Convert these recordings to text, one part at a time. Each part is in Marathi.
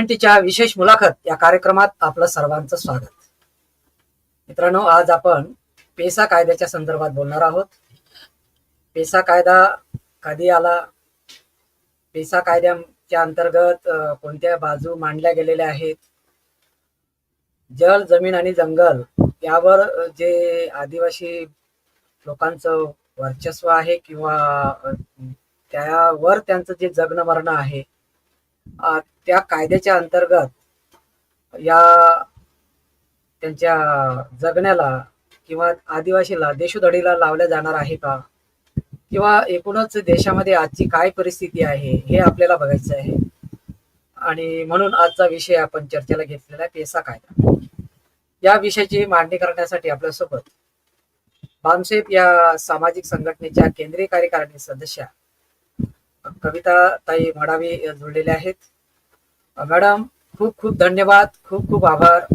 सेव्हन्टीच्या विशेष मुलाखत या कार्यक्रमात आपलं सर्वांचं स्वागत. मित्रांनो आज आपण पेसा कायद्याच्या संदर्भात बोलणार आहोत. पेसा कायदा कधी आला? पेसा कायद्याच्या अंतर्गत कोणत्या बाजू मांडल्या गेलेल्या आहेत? जल जमीन आणि जंगल यावर जे आदिवासी लोकांचं वर्चस्व आहे किंवा त्यावर त्यांचं जे जगणं मरणं आहे त्या कायद्याच्या अंतर्गत या त्यांच्या जगण्याला किंवा आदिवासीला देशोधडीला लावल्या जाणार आहे का? किंवा एकूणच देशामध्ये आजची काय परिस्थिती आहे हे आपल्याला बघायचं आहे. आणि म्हणून आजचा विषय आपण चर्चेला घेतलेला आहे पेसा कायदा. या विषयाची मांडणी करण्यासाठी आपल्यासोबत बामसेप या सामाजिक संघटनेच्या केंद्रीय कार्यकारिणी सदस्या कविता ताई मडावी जोडलेल्या आहेत. मॅडम खूप खूप धन्यवाद. खूप खूप आभार.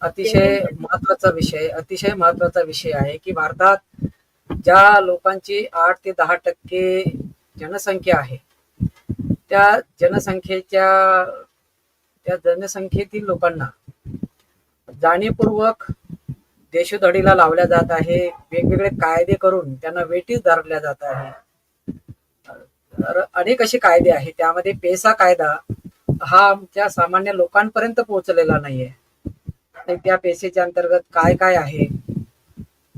अतिशय महत्त्वाचा विषय अतिशय महत्त्वाचा विषय आहे की भारतात ज्या लोकांची आठ ते दहा टक्के जनसंख्या आहे त्या जनसंख्येच्या त्या जनसंख्येतील लोकांना जाणीवपूर्वक देशोधडीला लावल्या जात आहे वेगवेगळे कायदे करून त्यांना वेटीस धरल्या जात आहे. तर अनेक असे कायदे आहेत. त्यामध्ये पेसा कायदा हा आमच्या सामान्य लोकांपर्यंत पोहोचलेला नाहीये. त्या पेसेच्या अंतर्गत काय काय आहे?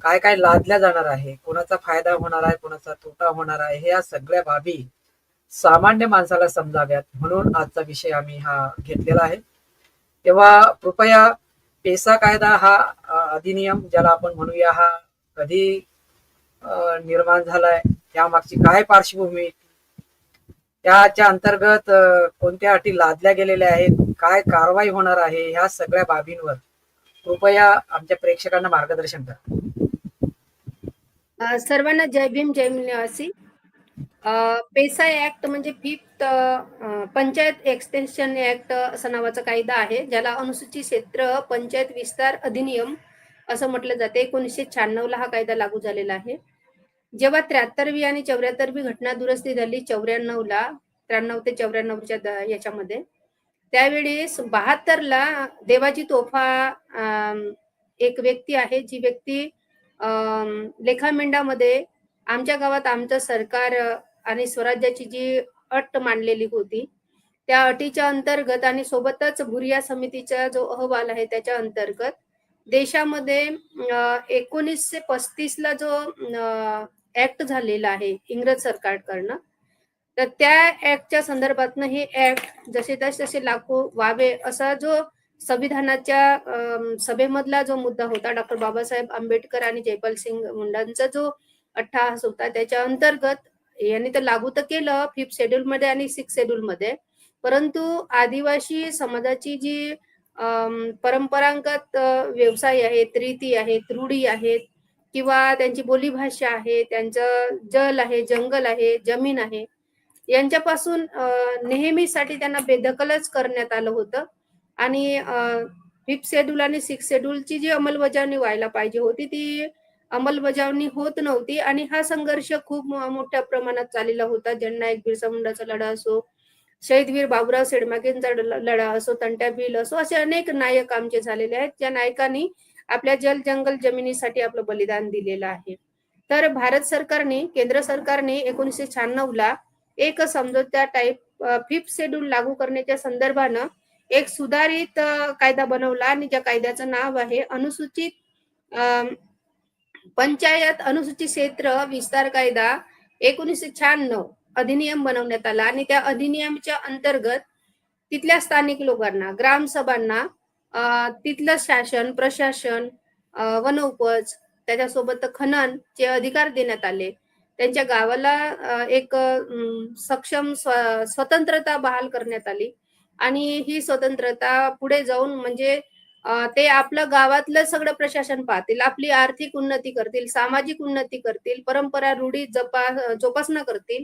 काय काय लादल्या जाणार आहे? कोणाचा फायदा होणार आहे? कोणाचा तोटा होणार आहे? हे या सगळ्या बाबी सामान्य माणसाला समजाव्यात. म्हणून आजचा विषय आम्ही हा घेतलेला आहे. तेव्हा कृपया पेसा कायदा हा अधिनियम ज्याला आपण म्हणूया हा कधी निर्माण झालाय त्यामागची काय पार्श्वभूमी त्याच्या अंतर्गत कोणत्या अटी लादल्या गेलेल्या आहेत? काय कारवाई होणार आहे? ह्या सगळ्या बाबींवर कृपया आमच्या प्रेक्षकांना मार्गदर्शन करा. सर्वांना जय भीम जय निवासी पेसा ऍक्ट म्हणजे फिफ्थ पंचायत एक्सटेन्शन ऍक्ट असं नावाचा कायदा आहे ज्याला अनुसूचित क्षेत्र पंचायत विस्तार अधिनियम असं म्हटलं जाते. एकोणीसशे शहाण्णव ला हा कायदा लागू झालेला आहे. जेव्हा त्र्याहत्तरवी आणि चौऱ्याहत्तरवी घटना दुरुस्ती झाली चौऱ्याण्णव ला त्र्याण्णव ते चौऱ्याण्णवच्या याच्यामध्ये त्यावेळेस बहात्तर ला तोफा एक व्यक्ती आहे जी व्यक्ती लेखामेंडामध्ये आमच्या गावात आमचं सरकार आणि स्वराज्याची जी अट मांडलेली होती त्या अटीच्या अंतर्गत आणि सोबतच भुरिया समितीचा जो अहवाल आहे त्याच्या अंतर्गत देशामध्ये एकोणीसशे पस्तीस ला जो ऍक्ट झालेला आहे इंग्रज सरकारकडनं. तर त्या ऍक्टच्या संदर्भातनं हे ऍक्ट जसे तसे तसे लागू व्हावे असा जो संविधानाच्या सभेमधला जो मुद्दा होता डॉक्टर बाबासाहेब आंबेडकर आणि जयपाल सिंग मुंडांचा जो अट्टहास होता त्याच्या अंतर्गत यांनी तर लागू तर केलं फिफ्थ शेड्यूल मध्ये आणि सिक्स शेड्यूल मध्ये. परंतु आदिवासी समाजाची जी अम, परंपरागत व्यवसाय आहेत रीती आहेत रूढी आहेत किंवा त्यांची बोलीभाषा आहे त्यांचं जल आहे जंगल आहे जमीन आहे यांच्यापासून नेहमीसाठी त्यांना बेदखलच करण्यात आलं होतं. आणि फिफ्थ शेड्यूल आणि सिक्स शेड्यूलची जी अंमलबजावणी व्हायला पाहिजे होती ती अंमलबजावणी होत नव्हती. आणि हा संघर्ष खूप मोठ्या प्रमाणात चाललेला होता. जननायक बिरसा मुंडाचा लढा असो शहीदवीर बाबुराव सेडमाकेंचा लढा असो तंट्या भिल असो असे अनेक नायक आमचे झालेले आहेत. ज्या नायकांनी आपल्या जल जंगल जमिनीसाठी आपलं बलिदान दिलेलं आहे. तर भारत सरकारने केंद्र सरकारने एकोणीसशे शहाण्णव ला एक समझोता टाईप फिफ्थ शेड्यूल लागू करण्याच्या संदर्भानं एक सुधारित कायदा बनवला आणि ज्या कायद्याचं नाव आहे अनुसूचित पंचायत अनुसूचित क्षेत्र विस्तार कायदा एकोणीसशे शहाण्णव अधिनियम बनवण्यात आला आणि त्या अधिनियमच्या अंतर्गत तिथल्या स्थानिक लोकांना ग्रामसभांना तिथलं शासन प्रशासन वनउपज वनोपज त्याच्यासोबत खननचे अधिकार देण्यात आले. त्यांच्या गावाला एक सक्षम स्वतंत्रता बहाल करण्यात आली. आणि ही स्वतंत्रता पुढे जाऊन म्हणजे ते आपलं गावातलं सगळं प्रशासन पाहतील. आपली आर्थिक उन्नती करतील सामाजिक उन्नती करतील परंपरा रूढी जपा जोपासना करतील.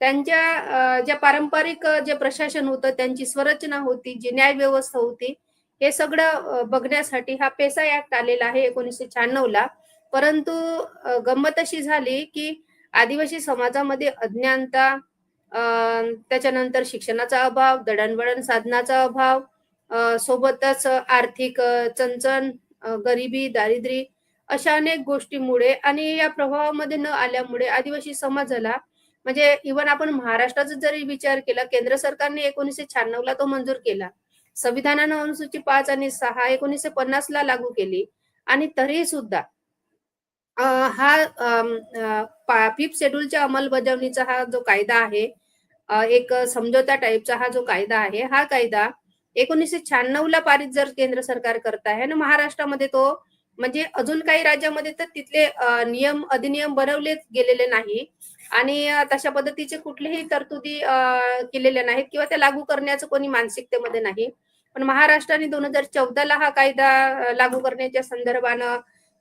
त्यांच्या ज्या पारंपरिक जे प्रशासन होतं त्यांची स्वरचना होती जी न्याय व्यवस्था होती हे सगळं बघण्यासाठी हा पेसा ऍक्ट आलेला आहे एकोणीसशे शहाण्णव ला. परंतु गंमत अशी झाली की आदिवासी समाजामध्ये अज्ञानता त्याच्यानंतर शिक्षणाचा अभाव दळणवळण साधनाचा अभाव सोबतच आर्थिक चणचण गरिबी दारिद्र्य अशा अनेक गोष्टीमुळे आणि या प्रभावामध्ये न आल्यामुळे आदिवासी समाजाला म्हणजे इवन आपण महाराष्ट्राचा जरी विचार केला केंद्र सरकारने एकोणीसशे शहाण्णव ला तो मंजूर केला. संविधानानं अनुसूची पाच आणि सहा एकोणीसशे पन्नास ला लागू केली. आणि तरी सुद्धा हा फिफ्थ शेड्यूलच्या अंमलबजावणीचा हा जो कायदा आहे एक समझोता टाईपचा हा जो कायदा आहे हा कायदा एकोणीसशे शहाण्णव ला पारित जर केंद्र सरकार करत आहे आणि महाराष्ट्रामध्ये तो म्हणजे अजून काही राज्यामध्ये तर तिथले नियम अधिनियम बनवले गेलेले नाही. आणि तशा पद्धतीचे कुठलेही तरतुदी केलेल्या नाहीत किंवा त्या लागू करण्याचं कोणी मानसिकतेमध्ये नाही. पण महाराष्ट्राने दोन हजार चौदाला हा कायदा लागू करण्याच्या संदर्भानं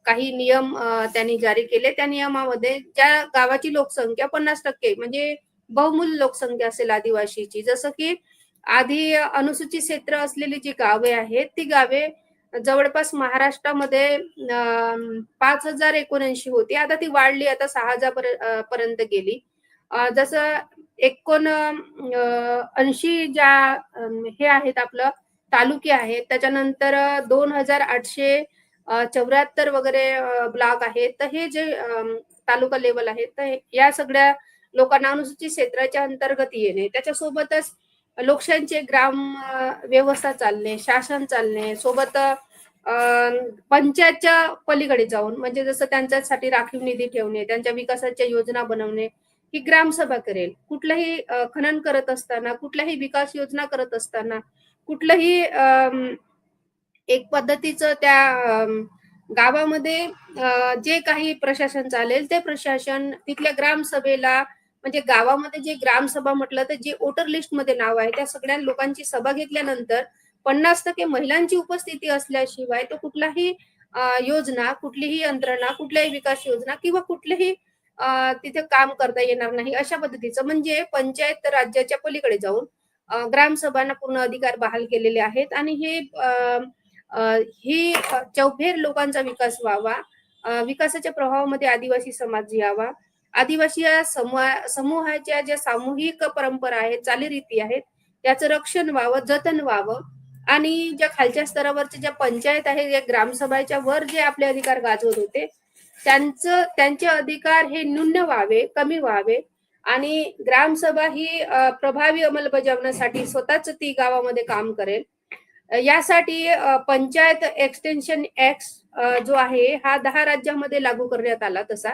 काही नियम त्यांनी जारी केले. त्या नियमामध्ये ज्या गावाची लोकसंख्या पन्नास टक्के म्हणजे बहुमूल्य लोकसंख्या असेल आदिवासीची जसं की आधी अनुसूचित क्षेत्र असलेली जी गावे आहेत ती गावे जवळपास महाराष्ट्रामध्ये पाच हजार एकोणऐंशी होती. आता ती वाढली आता सहा हजार पर्यंत गेली. जसं एकोण ऐंशी ज्या हे आहेत आपलं तालुके आहेत त्याच्यानंतर दोन हजार आठशे चौऱ्याहत्तर वगैरे ब्लॉक आहेत. तर हे जे तालुका लेवल आहेत तर या सगळ्या लोकांना अनुसूचित क्षेत्राच्या अंतर्गत येणे. त्याच्यासोबतच लोकशाहीचे ग्राम व्यवस्था चालणे शासन चालणे सोबत पंचायतच्या पलीकडे जाऊन म्हणजे जसं त्यांच्यासाठी राखीव निधी ठेवणे त्यांच्या विकासाच्या योजना बनवणे ही ग्रामसभा करेल. कुठलंही खनन करत असताना कुठल्याही विकास योजना करत असताना कुठलंही एक पद्धतीचं त्या गावामध्ये जे काही प्रशासन चालेल ते प्रशासन तिथल्या ग्रामसभेला म्हणजे गावामध्ये जे ग्रामसभा म्हटलं तर जे वोटर लिस्टमध्ये नाव आहे त्या सगळ्या लोकांची सभा घेतल्यानंतर पन्नास टक्के महिलांची उपस्थिती असल्याशिवाय तो कुठलाही योजना कुठलीही यंत्रणा कुठल्याही विकास योजना किंवा कुठलेही तिथे काम करता येणार नाही अशा पद्धतीचं म्हणजे पंचायत राज्याच्या पलीकडे जाऊन ग्रामसभांना पूर्ण अधिकार बहाल केलेले आहेत आणि हे ही चौफेर लोकांचा विकास व्हावा विकासाच्या प्रभावामध्ये आदिवासी समाज यावा आदिवासी समूहा समूहाच्या ज्या सामूहिक परंपरा आहेत चालीरीती आहेत त्याचं रक्षण व्हावं जतन व्हावं आणि ज्या खालच्या स्तरावरच्या ज्या पंचायत आहे या ग्रामसभाच्या वर जे आपले अधिकार गाजवत होते त्यांचं त्यांचे अधिकार हे न्यून व्हावे कमी व्हावे आणि ग्रामसभा ही प्रभावी अंमलबजावण्यासाठी स्वतःच ती गावामध्ये काम करेल. यासाठी पंचायत एक्सटेन्शन ऍक्ट जो आहे हा दहा राज्यामध्ये लागू करण्यात आला तसा.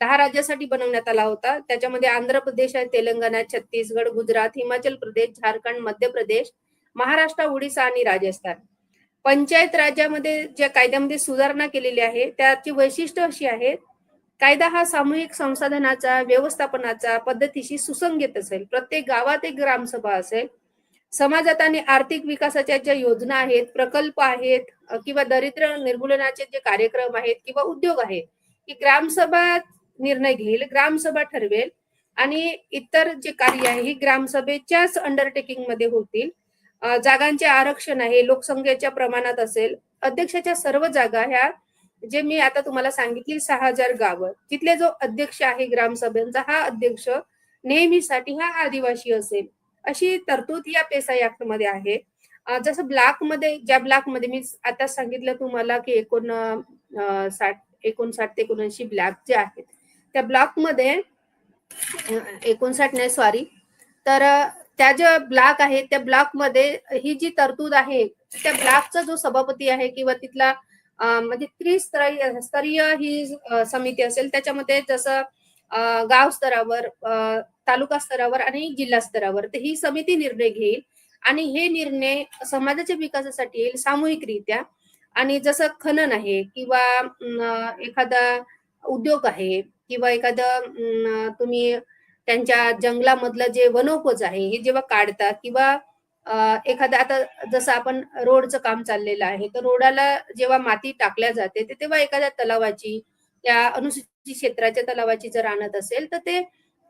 दहा राज्यासाठी बनवण्यात आला होता. त्याच्यामध्ये आंध्र प्रदेश आहे तेलंगणा छत्तीसगड गुजरात हिमाचल प्रदेश झारखंड मध्य प्रदेश महाराष्ट्र ओडिसा आणि राजस्थान. पंचायत राज्यामध्ये ज्या कायद्यामध्ये सुधारणा केलेली आहे त्याची वैशिष्ट्य अशी आहेत कायदा हा सामूहिक संसाधनाचा व्यवस्थापनाचा पद्धतीशी सुसंगत असेल. प्रत्येक गावात एक ग्रामसभा असेल. समाजात आणि आर्थिक विकासाच्या ज्या योजना आहेत प्रकल्प आहेत किंवा दरिद्र निर्मूलनाचे जे कार्यक्रम आहेत किंवा उद्योग आहेत की ग्रामसभा निर्णय घेईल ग्रामसभा ठरवेल आणि इतर जे कार्य आहे ही ग्रामसभेच्याच अंडरटेकिंगमध्ये होतील. जागांचे आरक्षण आहे लोकसंख्येच्या प्रमाणात असेल अध्यक्षाच्या सर्व जागा ह्या जे मी आता तुम्हाला सांगितली सहा हजार गावं तिथले जो अध्यक्ष आहे ग्रामसभेचा हा अध्यक्ष नेहमीसाठी हा आदिवासी असेल. अशी तरतूद या पेसा ऍक्टमध्ये आहे जसं ब्लॉकमध्ये ज्या ब्लॉकमध्ये मी आता सांगितलं तुम्हाला की एकोण साठ एकोणसाठ ते एकोणऐंशी ब्लॉक जे आहेत त्या ब्लॉकमध्ये एकोणसाठ नाही सॉरी तर त्या ज्या ब्लॉक आहे त्या ब्लॉकमध्ये ही जी तरतूद आहे त्या ब्लॉकचा जो सभापती आहे किंवा तिथला म्हणजे त्रिस्तरीय स्तरीय ही समिती असेल त्याच्यामध्ये जसं गाव स्तरावर तालुका स्तरावर आणि जिल्हा स्तरावर तर ही समिती निर्णय घेईल. आणि हे निर्णय समाजाच्या विकासासाठी येईल सामूहिकरित्या. आणि जसं खनन आहे किंवा एखादा उद्योग आहे किंवा एखादं तुम्ही त्यांच्या जंगलामधलं जे वनोपज आहे हे जेव्हा काढतात किंवा अं, एखादं आता जसं आपण रोडचं काम चाललेलं आहे तर रोडाला जेव्हा माती टाकल्या जाते ते तेव्हा एखाद्या तलावाची त्या अनुसूचित क्षेत्राच्या तलावाची जर आणत असेल तर ते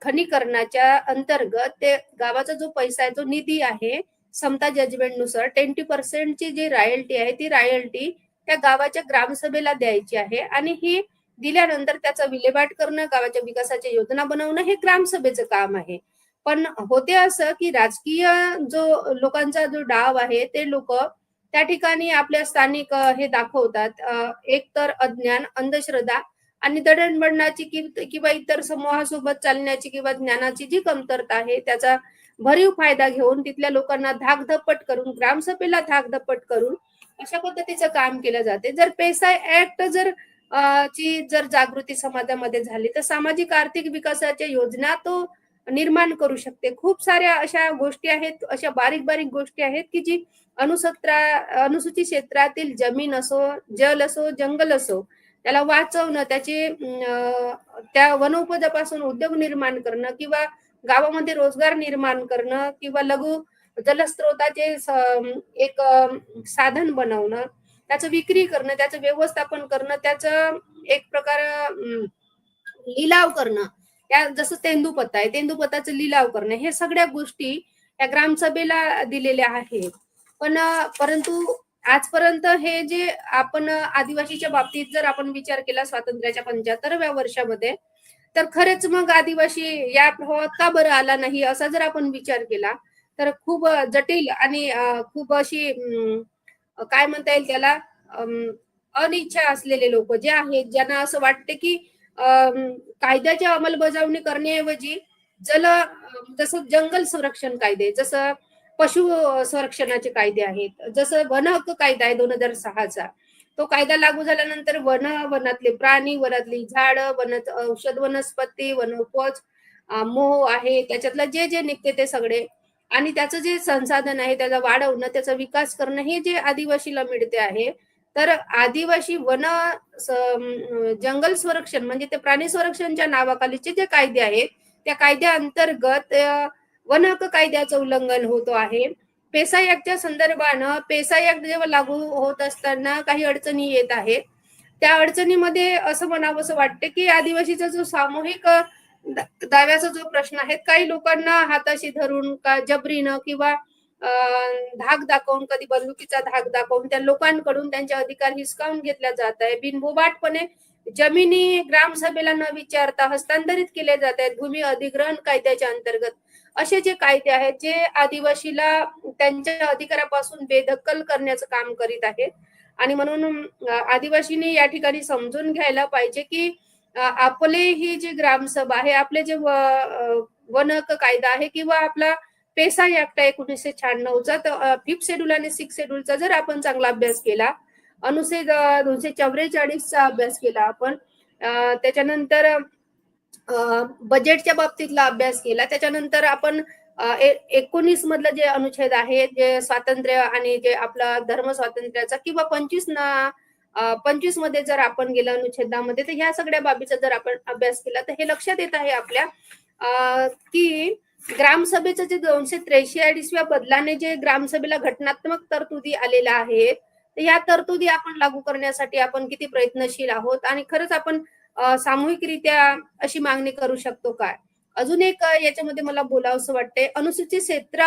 खनीकरणाच्या अंतर्गत ते गावाचा जो पैसा आहे जो निधी आहे समता जजमेंटनुसार ट्वेंटी पर्सेंटची जी रॉयल्टी आहे ती रॉयल्टी त्या गावाच्या ग्रामसभेला द्यायची आहे आणि ही दिल्यानंतर त्याचा विल्हेवाट करणं गावाच्या विकासाच्या योजना बनवणं हे ग्रामसभेचं काम आहे. पण होते असं की राजकीय जो लोकांचा जो डाव आहे ते लोक त्या ठिकाणी आपल्या स्थानिक हे दाखवतात. एक तर अज्ञान अंधश्रद्धा आणि दडणबडणाची किंवा इतर समूहासोबत चालण्याची किंवा ज्ञानाची जी कमतरता आहे त्याचा भरीव फायदा घेऊन तिथल्या लोकांना धाकधपट करून ग्रामसभेला धाकधपट करून अशा पद्धतीचं काम केलं जाते. जर पेसा ऍक्ट जर ची जर जागृती समाजामध्ये झाली तर सामाजिक आर्थिक विकासाच्या योजना तो निर्माण करू शकते. खूप साऱ्या अशा गोष्टी आहेत अशा बारीक बारीक गोष्टी आहेत की जी अनुसत्रा अनुसूचित क्षेत्रातील जमीन असो जल असो जंगल असो त्याला वाचवणं त्याचे त्या वनोपजापासून उद्योग निर्माण करणं किंवा गावामध्ये रोजगार निर्माण करणं किंवा लघु जलस्रोताचे एक साधन बनवणं त्याचं विक्री करणं त्याचं व्यवस्थापन करणं त्याचं एक प्रकार लिलाव करणं. त्या जसं तेंदूपत्ता आहे तेंदूपत्ताचं लिलाव करणं हे सगळ्या गोष्टी या ग्रामसभेला दिलेल्या आहेत. पण परंतु आजपर्यंत हे जे आपण आदिवासीच्या बाबतीत जर आपण विचार केला स्वातंत्र्याच्या पंच्याहत्तरव्या वर्षामध्ये तर खरेच मग आदिवासी या प्रभावात का बरं आला नाही असा जर आपण विचार केला तर खूप जटिल आणि खूप अशी काय म्हणता येईल त्याला? अं, अनिच्छा असलेले लोक जे आहेत ज्यांना असं वाटते की कायद्याची अंमलबजावणी करण्याऐवजी जल जसं जंगल संरक्षण कायदे जसं पशु संरक्षणाचे कायदे आहेत जसं वन हक्क कायदा आहे दोन हजार सहाचा तो कायदा लागू झाल्यानंतर वन वनातले प्राणी वनातली झाडं वन औषध वनस्पती वनोपज मोह आहे त्याच्यातलं जे जे निघते ते सगळे आणि त्याचं जे संसाधन आहे त्याला वाढवणं त्याचा विकास करणं हे जे आदिवासीला मिळते आहे तर आदिवासी वन जंगल संरक्षण म्हणजे ते प्राणी संरक्षणच्या नावाखालीचे जे कायदे आहेत त्या कायद्या अंतर्गत वन हक्क कायद्याचं उल्लंघन होतो आहे. पेसा ऍक्टच्या संदर्भानं पेसा ऍक्ट जेव्हा लागू होत असताना काही अडचणी येत आहेत त्या अडचणीमध्ये असं म्हणावंसं वाटतं की आदिवासीचा जो सामूहिक दाव्याचा जो प्रश्न आहे काही लोकांना हाताशी धरून का जबरीनं किंवा धाक दाखवून कधी बंदुकीचा धाक दाखवून त्या लोकांकडून त्यांचे अधिकार हिसकावून घेतल्या जात आहे बिनबोबाटपणे जमिनी ग्रामसभेला न विचारता हस्तांतरित केले जात आहेत. भूमी अधिग्रहण कायद्याच्या अंतर्गत. असे जे कायदे आहेत जे आदिवासीला त्यांच्या अधिकारापासून बेदखल करण्याचं काम करीत आहेत. आणि म्हणून आदिवासींनी या ठिकाणी समजून घ्यायला पाहिजे की आपले ही जी ग्रामसभा आहे आपले जे वनक कायदा आहे किंवा आपला पेसा ऍक्ट आहे एकोणीसशे शहाण्णवचा तर फिफ्थ शेड्यूल आणि सिक्स शेड्यूलचा जर आपण चांगला अभ्यास केला अनुच्छेद दोनशे चौवेचाळीसचा अभ्यास केला आपण त्याच्यानंतर बजेटच्या बाबतीतला अभ्यास केला त्याच्यानंतर आपण एकोणीस मधलं जे अनुच्छेद आहे जे स्वातंत्र्य आणि जे आपला धर्म स्वातंत्र्याचा किंवा पंचवीस ना पंचवीसमध्ये जर आपण गेलो अनुच्छेदामध्ये तर ह्या सगळ्या बाबीचा जर आपण अभ्यास केला तर हे लक्षात येत आहे आपल्या की ग्रामसभेचं जे दोनशे त्र्याऐंशीव्या बदलाने जे ग्रामसभेला घटनात्मक तरतुदी आलेल्या आहेत तर या तरतुदी आपण लागू करण्यासाठी आपण किती प्रयत्नशील आहोत आणि खरंच आपण सामूहिकरित्या अशी मागणी करू शकतो काय? अजून एक याच्यामध्ये मला बोलावंसं वाटतंय अनुसूचित क्षेत्र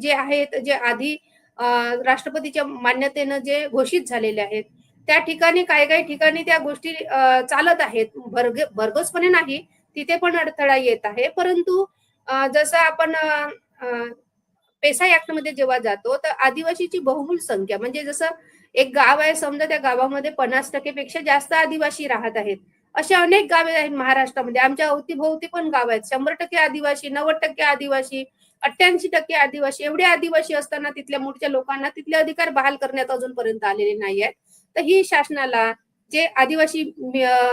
जे आहेत जे आधी राष्ट्रपतीच्या मान्यतेनं जे घोषित झालेले आहेत त्या ठिकाणी काही काही ठिकाणी त्या गोष्टी चालत आहेत. भरग भरघोसपणे नाही तिथे पण अडथळा येत आहे. परंतु जसं आपण पेसा ऍक्टमध्ये जेव्हा जातो तर आदिवासीची बहुमूल संख्या म्हणजे जसं एक गाव आहे समजा त्या गावामध्ये पन्नास टक्के पेक्षा जास्त आदिवासी राहत आहेत. असे अनेक गावे आहेत महाराष्ट्रामध्ये. आमच्या अवतीभोवती पण गाव आहेत. शंभर टक्के आदिवासी नव्वद टक्के आदिवासी अठ्ठ्याऐंशी टक्के आदिवासी एवढे आदिवासी असताना तिथल्या मूळच्या लोकांना तिथले अधिकार बहाल करण्यात अजूनपर्यंत आलेले नाही आहेत. तर ही शासनाला जे आदिवासी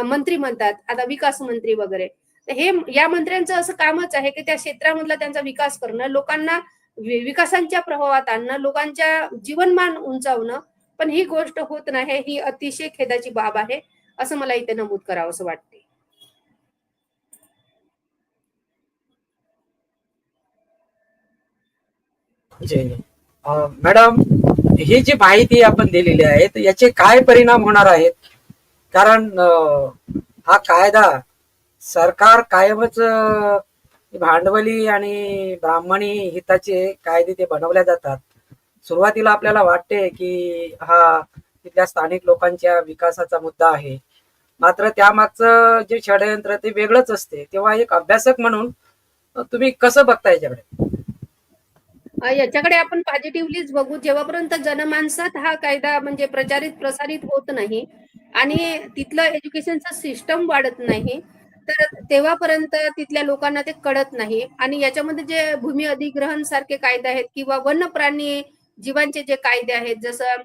मंत्री म्हणतात आता विकास मंत्री वगैरे तर हे या मंत्र्यांचं असं कामच आहे की त्या क्षेत्रामधला त्यांचा विकास करणं लोकांना विकासांच्या प्रभावात आणणं लोकांच्या जीवनमान उंचावणं पण ही गोष्ट होत नाही ही अतिशय खेदाची बाब आहे असं मला इथे नमूद करावं असं वाटते मॅडम ही जी माहिती आपण दिलेली आहे तर याचे काय परिणाम होणार आहेत? कारण हा कायदा सरकार कायमच भांडवली आणि ब्राह्मणी हिताचे कायदे ते बनवल्या जातात. सुरुवातीला आपल्याला वाटते की हा तिथल्या स्थानिक लोकांच्या विकासाचा मुद्दा आहे. मात्र त्यामागचं जे षडयंत्र ते वेगळंच असते. तेव्हा एक अभ्यासक म्हणून तुम्ही कसं बघता याच्याकडे? याच्याकडे आपण पॉझिटिव्हलीच बघू. जेव्हापर्यंत जनमानसात हा कायदा म्हणजे प्रचारित प्रसारित होत नाही आणि तिथलं एज्युकेशनचं सिस्टम वाढत नाही तर तेव्हापर्यंत तिथल्या लोकांना ते कळत नाही. आणि याच्यामध्ये जे भूमी अधिग्रहण सारखे कायदे आहेत किंवा वन्य प्राणी जीवांचे जे कायदे आहेत जसं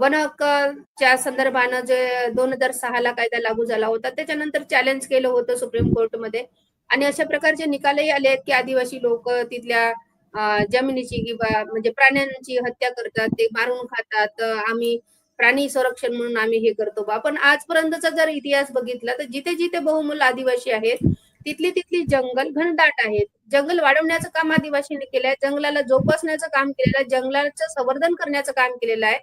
वन हक्कच्या संदर्भानं जे दोन हजार सहा ला कायदा लागू झाला होता त्याच्यानंतर चॅलेंज केलं होतं सुप्रीम कोर्टमध्ये. आणि अशा प्रकारचे निकालही आले आहेत की आदिवासी लोक तिथल्या जमिनीची किंवा म्हणजे प्राण्यांची हत्या करतात ते मारून खातात आम्ही प्राणी संरक्षण म्हणून आम्ही हे करतो बा. पण आजपर्यंतचा जर इतिहास बघितला तर जिथे जिथे बहुमूल आदिवासी आहेत तिथली तिथली जंगल घनदाट आहेत. जंगल वाढवण्याचं काम आदिवासींनी केलंय जंगलाला जोपासण्याचं काम केलेलं आहे जंगलाचं संवर्धन करण्याचं काम केलेलं आहे.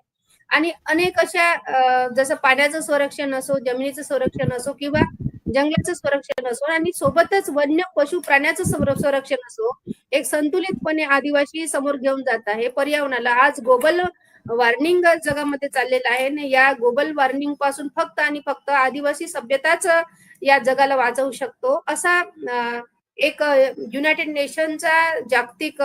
आणि अनेक अशा जसं पाण्याचं संरक्षण असो जमिनीचं संरक्षण असो किंवा जंगलाचं संरक्षण असो आणि सोबतच वन्य पशु प्राण्याचं संरक्षण असो एक संतुलितपणे आदिवासी समोर घेऊन जात आहे. पर्यावरणाला आज ग्लोबल वॉर्निंग जगामध्ये चाललेलं आहे आणि या ग्लोबल वॉर्निंगपासून फक्त आणि फक्त आदिवासी सभ्यताच या जगाला वाचवू शकतो. असा एक युनायटेड नेशनचा जागतिक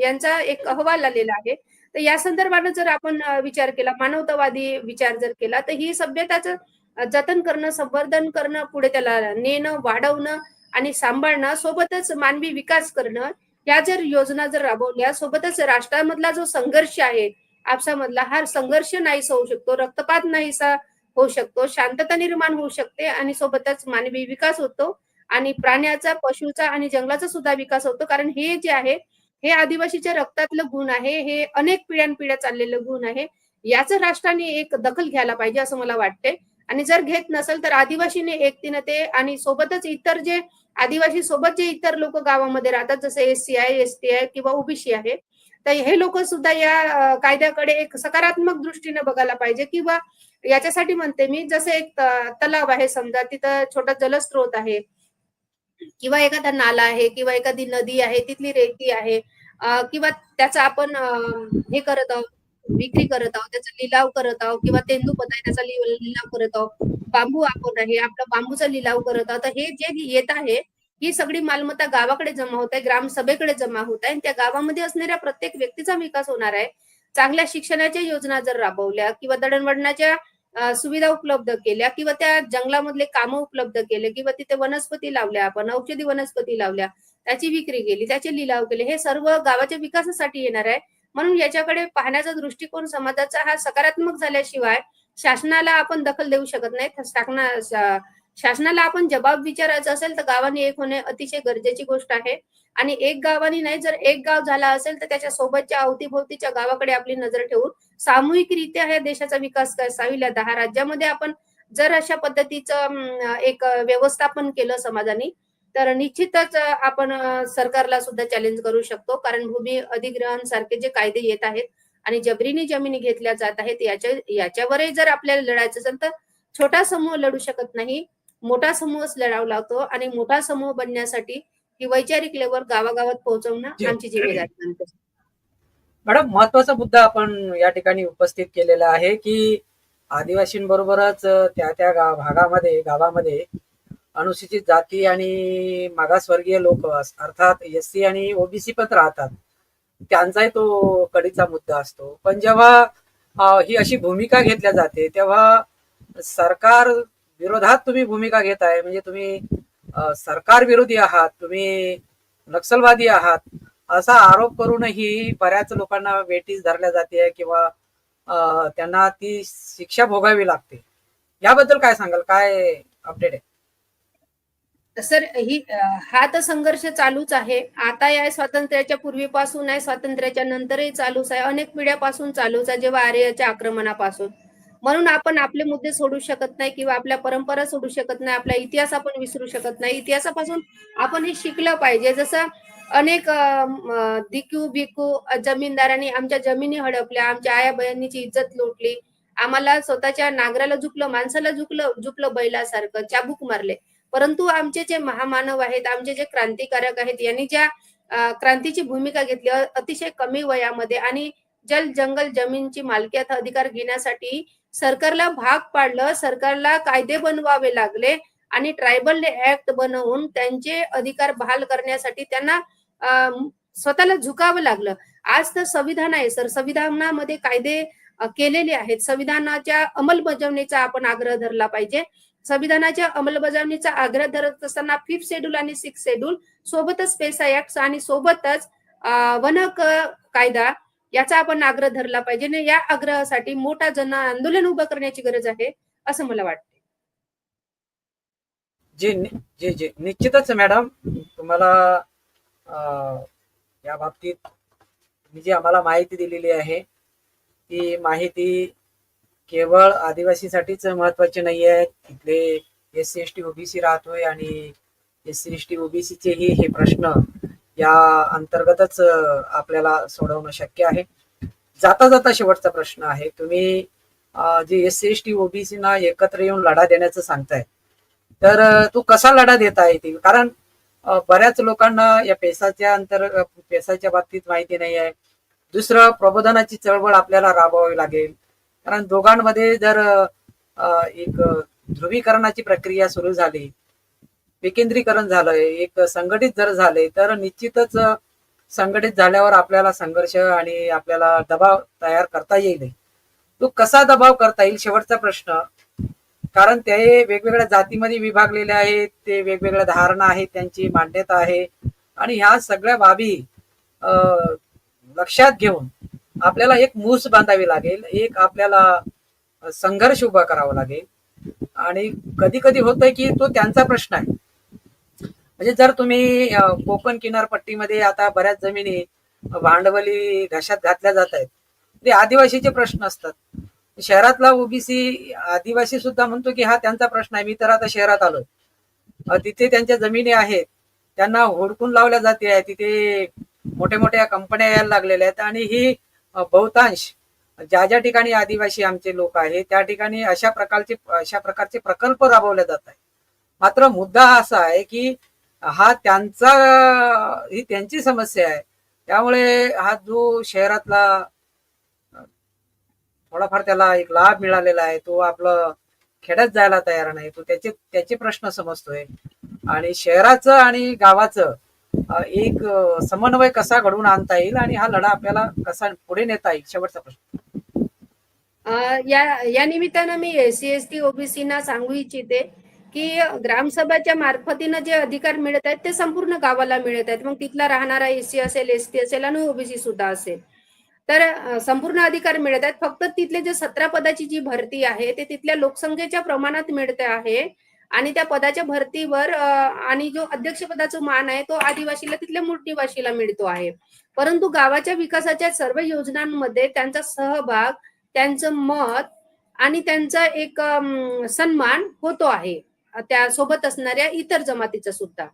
यांचा एक अहवाल आलेला आहे. तर या संदर्भानं जर आपण विचार केला मानवतावादी विचार जर केला तर ही सभ्यताचं जतन करणं संवर्धन करणं पुढे त्याला नेणं वाढवणं आणि सांभाळणं सोबतच मानवी विकास करणं या जर योजना जर राबवल्या सोबतच राष्ट्रामधला जो संघर्ष आहे आपसामधला हा संघर्ष नाहीसा होऊ शकतो रक्तपात नाहीसा होऊ शकतो शांतता निर्माण होऊ शकते आणि सोबतच मानवी विकास होतो आणि प्राण्याचा पशुचा आणि जंगलाचा सुद्धा विकास होतो. कारण हे जे आहे हे आदिवासीच्या रक्तातलं गुण आहे हे अनेक पिढ्यानपिढ्या चाललेलं गुण आहे याचं राष्ट्राने एक दखल घ्यायला पाहिजे असं मला वाटते आणि जर घेत नसेल तर आदिवासीने एकतीनं ते आणि सोबतच इतर जे आदिवासी सोबत जे इतर लोक गावामध्ये राहतात जसं एस सी आहे एस टी आहे किंवा ओबीसी आहे तर हे लोक सुद्धा या कायद्याकडे एक सकारात्मक दृष्टीने बघायला पाहिजे किंवा याच्यासाठी म्हणते मी जसं एक तलाव आहे समजा तिथं छोटा जलस्रोत आहे किंवा एखादा नाला आहे किंवा एखादी नदी आहे तिथली रेती आहे किंवा त्याचा आपण हे करत आहोत. विक्री करत आहोत त्याचा लिलाव करत आहोत किंवा तेंदूपत आहे त्याचा लिलाव करत आहोत. बांबू आपण आहे आपला बांबूचा लिलाव करत आहोत. तर हे जे येत आहे ही सगळी मालमत्ता गावाकडे जमा होत आहे ग्रामसभेकडे जमा होत आहे. आणि त्या गावामध्ये असणाऱ्या प्रत्येक व्यक्तीचा विकास होणार आहे. चांगल्या शिक्षणाच्या योजना जर राबवल्या किंवा दळणवळणाच्या सुविधा उपलब्ध केल्या किंवा त्या जंगलामधले कामं उपलब्ध केले किंवा तिथे वनस्पती लावल्या आपण औषधी वनस्पती लावल्या त्याची विक्री केली त्याचे लिलाव केले हे सर्व गावाच्या विकासासाठी येणार आहे. म्हणून याच्याकडे पाहण्याचा दृष्टिकोन समाजाचा हा सकारात्मक झाल्याशिवाय शासनाला आपण दखल देऊ शकत नाही. शासनाला आपण जबाब विचारायचा असेल तर गावाने एक होणे अतिशय गरजेची गोष्ट आहे. आणि एक गावाने नाही जर एक गाव झाला असेल तर त्याच्या सोबतच्या अवतीभोवतीच्या गावाकडे आपली नजर ठेवून सामूहिकरित्या ह्या देशाचा विकास कसा दहा राज्यामध्ये आपण जर अशा पद्धतीचं एक व्यवस्थापन केलं समाजाने तर निश्चितच आपण सरकारला सुद्धा चॅलेंज करू शकतो. कारण भूमी अधिग्रहण सारखे जे कायदे येत आहेत आणि जबरीने जमिनी घेतल्या जात आहेत याच्या याच्यावरही जर आपल्याला लढायचं असेल तर छोटा समूह लढू शकत नाही. मोठा समूहच लढावा लागतो आणि मोठा समूह बनण्यासाठी ही वैचारिक लेवल गावागावात पोहोचवणं. आमची जिम्मेदारी बनते. मॅडम महत्त्वाचा मुद्दा आपण या ठिकाणी उपस्थित केलेला आहे की आदिवासींबरोबरच त्या त्या गा- भागामध्ये गावामध्ये अनुसूचित जाती आणि मागासवर्गीय लोक अर्थात एस सी आणि ओबीसी पण राहतात. त्यांचाही तो कडीचा मुद्दा असतो. पण जेव्हा ही अशी भूमिका घेतल्या जाते तेव्हा सरकार विरोधात तुम्ही भूमिका घेताय म्हणजे तुम्ही सरकार विरोधी आहात तुम्ही नक्षलवादी आहात असा आरोप करूनही बऱ्याच लोकांना वेटीस धरल्या जाते किंवा त्यांना ती शिक्षा भोगावी लागते. याबद्दल काय सांगाल? काय अपडेट आहे? सर ही हा तर संघर्ष चालूच आहे. आता या स्वातंत्र्याच्या पूर्वीपासून आहे स्वातंत्र्याच्या नंतरही चालूच आहे. अनेक पिढ्यापासून चालूच आहे जेव्हा आर्याच्या आक्रमणापासून. म्हणून आपण आपले मुद्दे सोडू शकत नाही किंवा आपल्या परंपरा सोडू शकत नाही आपला इतिहास आपण विसरू शकत नाही. इतिहासापासून आपण हे शिकलं पाहिजे. जसं अनेक दिक्यू दिकू बिकू जमीनदारांनी आमच्या जमिनी हडपल्या आमच्या आया बहिणीची इज्जत लुटली. आम्हाला स्वतःच्या नागराला झुकलं माणसाला झुकलं झुकलं बैलासारखं चाबूक मारले. परंतु आमचे जे महामानव आहेत आमचे जे क्रांतिकारक आहेत यांनी ज्या क्रांतीची भूमिका घेतली अतिशय कमी वयामध्ये आणि जल जंगल जमीनची मालकीहक्क अधिकार घेण्यासाठी सरकारला भाग पाडलं सरकारला कायदे बनवावे लागले आणि ट्रायबल ऍक्ट बनवून त्यांचे अधिकार बहाल करण्यासाठी त्यांना स्वतःला झुकावं लागलं. आज तर संविधान आहे सर. संविधानामध्ये कायदे केलेले आहेत. संविधानाच्या अंमलबजावणीचा आपण आग्रह धरला पाहिजे. संविधानाच्या अंमलबजावणीचा आग्रह धरत असताना फिफ्थ शेड्यूल आणि सिक्स शेड्यूल सोबतच पेसा ऍक्ट आणि सोबतच वन हक्क कायदा याचा आपण आग्रह धरला पाहिजे. आणि या आग्रहासाठी मोठा जन आंदोलन उभं करण्याची गरज आहे असं मला वाटतं जी जी जी निश्चितच मॅडम तुम्हाला या बाबतीत जी आम्हाला माहिती दिलेली आहे ती माहिती केवळ आदिवासीसाठीच महत्त्वाचे नाही आहे तिथले S C S T OBC राहतोय आणि एस सी एस टी ओबीसीचेही हे प्रश्न या अंतर्गतच आपल्याला सोडवणं शक्य आहे. जाता जाता शेवटचा प्रश्न आहे. तुम्ही जे एस सी एस टी ओबीसीना एकत्र येऊन लढा देण्याचं सांगताय. तर तो कसा लढा देता येतील कारण बऱ्याच लोकांना या पेसाच्या अंतर पेसाच्या बाबतीत माहिती नाही आहे दुसरं प्रबोधनाची चळवळ आपल्याला राबवावी लागेल. कारण दोघांमध्ये जर एक ध्रुवीकरणाची प्रक्रिया सुरू झाली विकेंद्रीकरण झालंय एक संघटित जर झाले तर निश्चितच संघटित झाल्यावर आपल्याला संघर्ष आणि आपल्याला दबाव तयार करता येईल. तो कसा दबाव करता येईल शेवटचा प्रश्न. कारण ते वेगवेगळ्या जातीमध्ये विभागलेले आहेत ते वेगवेगळ्या धारणा आहेत त्यांची मान्यता आहे. आणि ह्या सगळ्या बाबी लक्षात घेऊन आपल्याला एक मूस बांधावी लागेल एक आपल्याला संघर्ष उभा करावा लागेल. आणि कधी कधी होतंय की तो त्यांचा प्रश्न आहे. म्हणजे जर तुम्ही कोकण किनारपट्टीमध्ये आता बऱ्याच जमिनी भांडवली घशात घातल्या जात आहेत ते आदिवासीचे प्रश्न असतात. शहरातला ओबीसी आदिवासी सुद्धा म्हणतो की हा त्यांचा प्रश्न आहे मी तर आता शहरात आलोय. तिथे त्यांच्या जमिनी आहेत त्यांना होडकून लावल्या जाते तिथे मोठ्या मोठ्या कंपन्या यायला लागलेल्या आहेत आणि ही बहुतांश ज्या ज्या ठिकाणी आदिवासी आमचे लोक आहेत त्या ठिकाणी अशा प्रकारचे अशा प्रकारचे प्रकल्प राबवले जात आहेत. मात्र मुद्दा हा असा आहे की हा त्यांचा ही त्यांची समस्या आहे. त्यामुळे हा जो शहरातला थोडाफार त्याला एक लाभ मिळालेला आहे तो आपलं खेड्यात जायला तयार नाही तो त्याचे त्याचे प्रश्न समजतोय. आणि शहराचं आणि गावाचं एक समन्वय कसा घडवून आणता येईल आणि हा लढा आपल्याला कसा पुढे नेता येईल? शेवटचा प्रश्न. या या निमित्तानं मी एससी एस टी सांगू इच्छिते की ग्रामसभाच्या मार्फतीनं जे अधिकार मिळत आहेत ते संपूर्ण गावाला मिळत आहेत. मग तिथला राहणारा एससी असेल एसटी असेल आणि ओबीसी सुद्धा असेल. तर संपूर्ण अधिकार मिळत आहेत. फक्त तिथले जे सतरा पदाची जी भरती आहे ते तिथल्या लोकसंख्येच्या प्रमाणात मिळते आहे. आणि त्या पदाच्या भरतीवर आणि जो अध्यक्षपदाचा मान आहे तो आदिवासीला तिथल्या मूळ निवासीला मिळतो आहे. परंतु गावाच्या विकासाच्या सर्व योजनांमध्ये त्यांचा सहभाग त्यांचं मत आणि त्यांचा एक सन्मान होतो आहे. त्या सोबत असणाऱ्या इतर जमातीचा सुद्धा.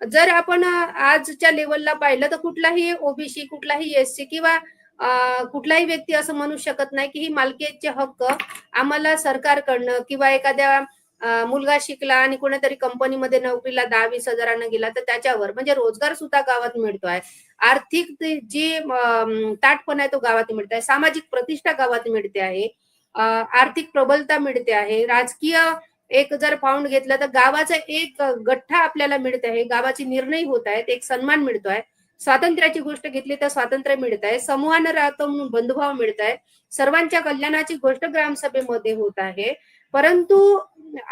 जर आपण आजच्या लेवलला पाहिलं तर कुठलाही ओबीसी कुठलाही एससी किंवा कुठलाही व्यक्ती असं म्हणू शकत नाही की ही मालकीचे हक्क आम्हाला सरकारकडनं किंवा एखाद्या मुलगा शिकला आणि कोणीतरी कंपनीमध्ये नोकरीला दहा वीस हजारानं गेला तर त्याच्यावर म्हणजे रोजगार सुद्धा गावात मिळतो आहे आर्थिक जी ताटपण ताटपणा आहे तो गावात मिळत आहे सामाजिक प्रतिष्ठा गावात मिळते आहे. आर्थिक प्रबलता मिळते आहे. राजकीय एक जर पाऊंड घेतलं तर गावाचा एक गठ्ठा आपल्याला मिळत आहे. गावाचे निर्णय होत आहेत. एक सन्मान मिळतो आहे स्वातंत्र्याची गोष्ट घेतली तर स्वातंत्र्य मिळत आहे. समूहानं राहतो म्हणून बंधुभाव मिळत आहे. सर्वांच्या कल्याणाची गोष्ट ग्रामसभेमध्ये होत आहे. परंतु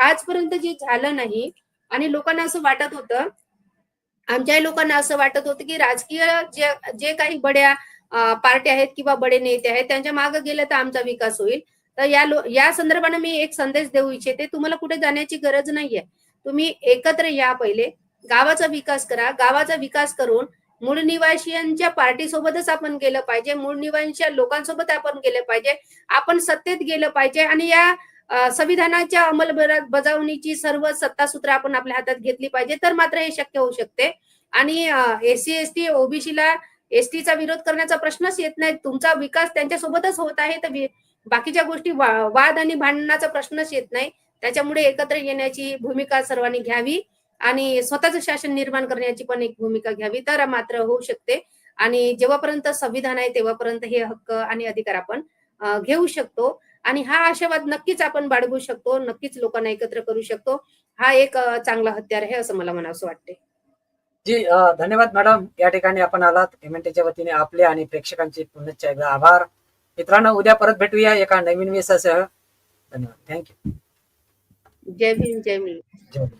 आजपर्यंत जे झालं नाही आणि लोकांना असं वाटत होतं आमच्याही लोकांना असं वाटत होतं की राजकीय जे जे काही बड्या पार्ट्या आहेत किंवा बडे नेते आहेत त्यांच्या मागे गेलं तर आमचा विकास होईल. तर या लो या संदर्भाने मी एक संदेश देऊ इच्छिते तुम्हाला कुठे जाण्याची गरज नाहीये. तुम्ही एकत्र या पहिले गावाचा विकास करा गावाचा विकास करून मूळ निवासियांच्या पार्टी सोबतच आपण गेलं पाहिजे मूळ निवासीच्या लोकांसोबत आपण गेलं पाहिजे आपण सत्तेत गेलं पाहिजे आणि या संविधानाच्या अंमलबजावणीची सर्व सत्तासूत्र आपण आपल्या हातात घेतली पाहिजे तर मात्र हे शक्य होऊ शकते. आणि एससी एसटी ओबीसीला एसटीचा विरोध करण्याचा प्रश्नच येत नाही. तुमचा विकास त्यांच्यासोबतच होत आहे तर बाकीच्या गोष्टी वाद आणि भांडणाचा प्रश्नच येत नाही. त्याच्यामुळे एकत्र येण्याची भूमिका सर्वांनी घ्यावी आणि स्वतःचं शासन निर्माण करण्याची पण एक भूमिका घ्यावी तर मात्र होऊ शकते. आणि जेव्हापर्यंत संविधान आहे तेव्हापर्यंत हे हक्क आणि अधिकार आपण घेऊ शकतो. आणि हा आशावाद नक्कीच आपण बाळगू शकतो नक्कीच लोकांना एकत्र करू शकतो. हा एक चांगला हत्यार आहे असं मला मनास वाटते जी धन्यवाद मॅडम. या ठिकाणी आपण आलात. एमएनटीच्या वतीने आपले आणि प्रेक्षकांचे पुनश्च एकदा आभार. मित्रांनो उद्या परत भेटूया एका नवीन विषयासह. धन्यवाद. थँक्यू जय भीम जय भीम. जय भीम.